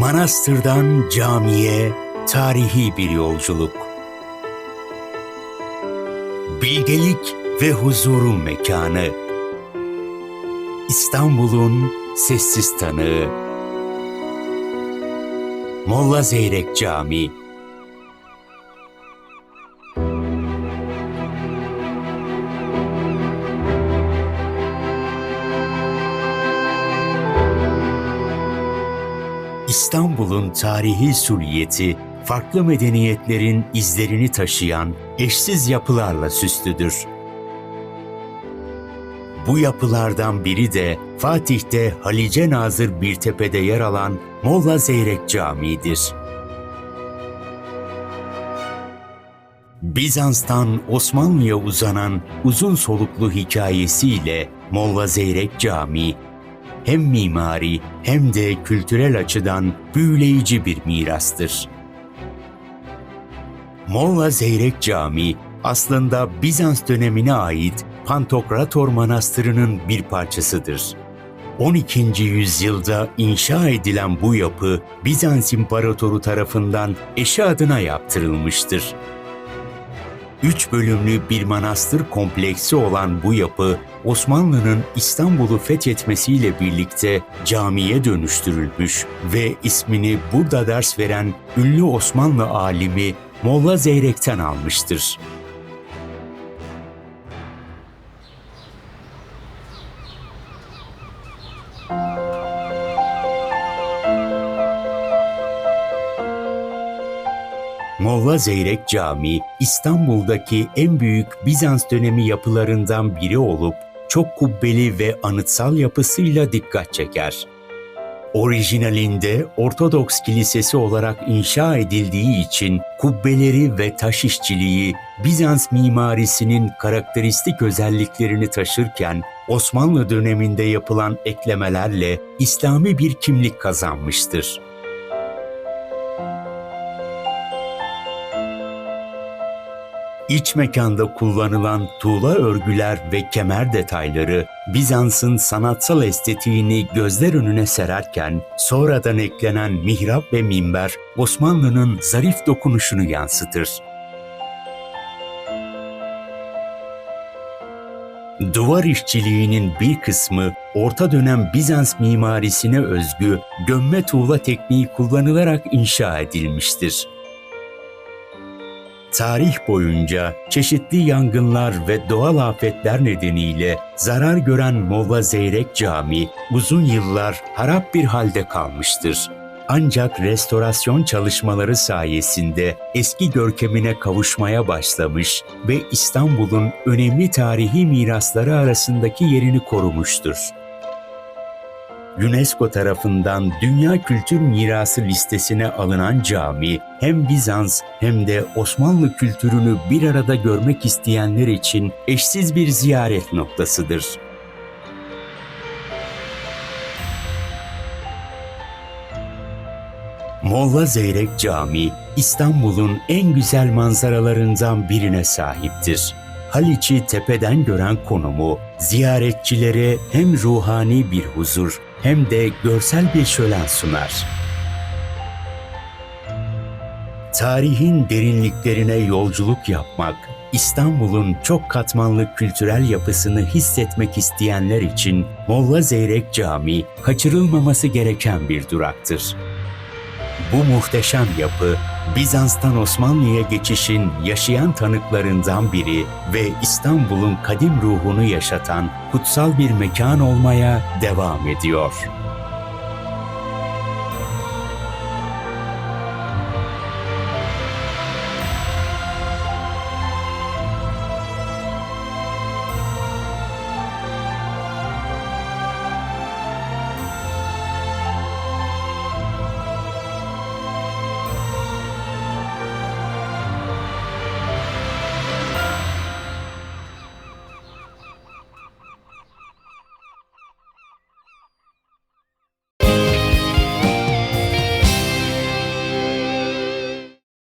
Manastırdan camiye tarihi bir yolculuk. Bilgelik ve huzurun mekanı. İstanbul'un sessiz tanığı. Molla Zeyrek Camii. İstanbul'un tarihi suliyeti, farklı medeniyetlerin izlerini taşıyan eşsiz yapılarla süslüdür. Bu yapılardan biri de Fatih'te Halice Nazır bir tepede yer alan Molla Zeyrek Camii'dir. Bizans'tan Osmanlı'ya uzanan uzun soluklu hikayesiyle Molla Zeyrek Camii hem mimari hem de kültürel açıdan büyüleyici bir mirastır. Molla Zeyrek Camii aslında Bizans dönemine ait Pantokrator Manastırı'nın bir parçasıdır. 12. yüzyılda inşa edilen bu yapı Bizans İmparatoru tarafından eşi adına yaptırılmıştır. Üç bölümlü bir manastır kompleksi olan bu yapı, Osmanlı'nın İstanbul'u fethetmesiyle birlikte camiye dönüştürülmüş ve ismini burada ders veren ünlü Osmanlı alimi Molla Zeyrek'ten almıştır. Molla Zeyrek Camii, İstanbul'daki en büyük Bizans dönemi yapılarından biri olup çok kubbeli ve anıtsal yapısıyla dikkat çeker. Orijinalinde Ortodoks Kilisesi olarak inşa edildiği için kubbeleri ve taş işçiliği Bizans mimarisinin karakteristik özelliklerini taşırken Osmanlı döneminde yapılan eklemelerle İslami bir kimlik kazanmıştır. İç mekanda kullanılan tuğla örgüler ve kemer detayları Bizans'ın sanatsal estetiğini gözler önüne sererken sonradan eklenen mihrap ve minber Osmanlı'nın zarif dokunuşunu yansıtır. Duvar işçiliğinin bir kısmı orta dönem Bizans mimarisine özgü gömme tuğla tekniği kullanılarak inşa edilmiştir. Tarih boyunca çeşitli yangınlar ve doğal afetler nedeniyle zarar gören Molla Zeyrek Camii uzun yıllar harap bir halde kalmıştır. Ancak restorasyon çalışmaları sayesinde eski görkemine kavuşmaya başlamış ve İstanbul'un önemli tarihi mirasları arasındaki yerini korumuştur. UNESCO tarafından Dünya Kültür Mirası listesine alınan cami hem Bizans hem de Osmanlı kültürünü bir arada görmek isteyenler için eşsiz bir ziyaret noktasıdır. Molla Zeyrek Camii, İstanbul'un en güzel manzaralarından birine sahiptir. Haliç'i tepeden gören konumu, ziyaretçilere hem ruhani bir huzur hem de görsel bir şölen sunar. Tarihin derinliklerine yolculuk yapmak, İstanbul'un çok katmanlı kültürel yapısını hissetmek isteyenler için Molla Zeyrek Camii kaçırılmaması gereken bir duraktır. Bu muhteşem yapı Bizans'tan Osmanlı'ya geçişin yaşayan tanıklarından biri ve İstanbul'un kadim ruhunu yaşatan kutsal bir mekan olmaya devam ediyor.